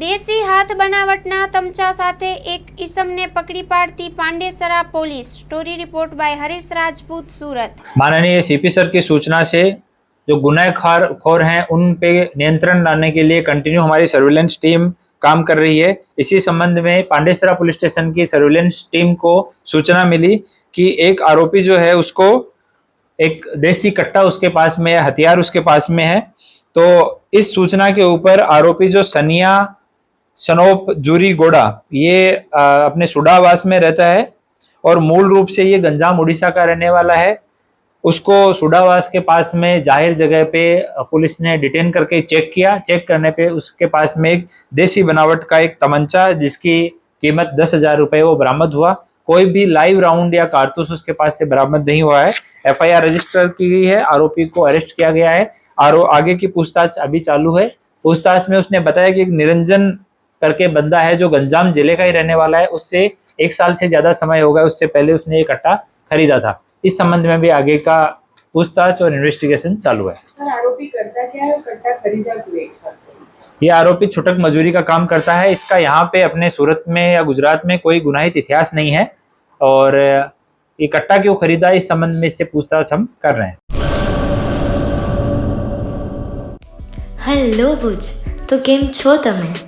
દેશી હાથ બનાવટના તમચા સાથે એક ઈસમને પકડી પાડતી Pandesara police story report by Harish Rajput Surat माननीय सीपी सर की सूचना से जो गुनाहगार खोर हैं उन पे नियंत्रण लाने के लिए कंटिन्यू हमारी सर्विलेंस टीम काम कर रही है इसी संबंध में पांडेसरा पुलिस स्टेशन की सर्विलेंस टीम को सूचना मिली कि एक आरोपी जो है उसको एक देसी कट्टा उसके पास में है हथियार उसके पास में है तो इस सूचना के ऊपर आरोपी जो सनिया सनोप जूरी गोड़ा, ये अपने सुडावास में रहता है और मूल रूप से ये गंजाम उड़ीसा का रहने वाला है। उसको सुडावास के पास में ज़ाहिर जगह पे पुलिस ने डिटेन करके चेक किया। चेक करने पे उसके पास में एक देसी बनावट का एक तमंचा जिसकी कीमत दस हज़ार रुपये वो बरामद हुआ। कोई भी लाइव राउंड या कारतूस उसके पास से बरामद नहीं हुआ है। एफआईआर रजिस्टर की गई है, आरोपी को अरेस्ट किया गया है। आरो, आगे की पूछताछ अभी चालू है। पूछताछ में उसने बताया कि एक निरंजन करके बंदा है जो गंजाम जिले का ही रहने वाला है उससे एक साल से ज्यादा समय हो गया उससे पहले उसने ये कट्टा खरीदा था इस संबंध में भी आगे का पूछताछ और इन्वेस्टिगेशन चालू है सर आरोपी करता क्या है और कट्टा खरीदा क्यों एक साथ ये आरोपी छुटक मजदूरी का काम करता है इसका यहाँ पे अपने सूरत में या गुजरात में कोई गुनाहित इतिहास नहीं है और ये कट्टा क्यों खरीदा इस संबंध में इससे पूछताछ हम कर रहे हैं હેલો ભુજ તો કેમ છો તમે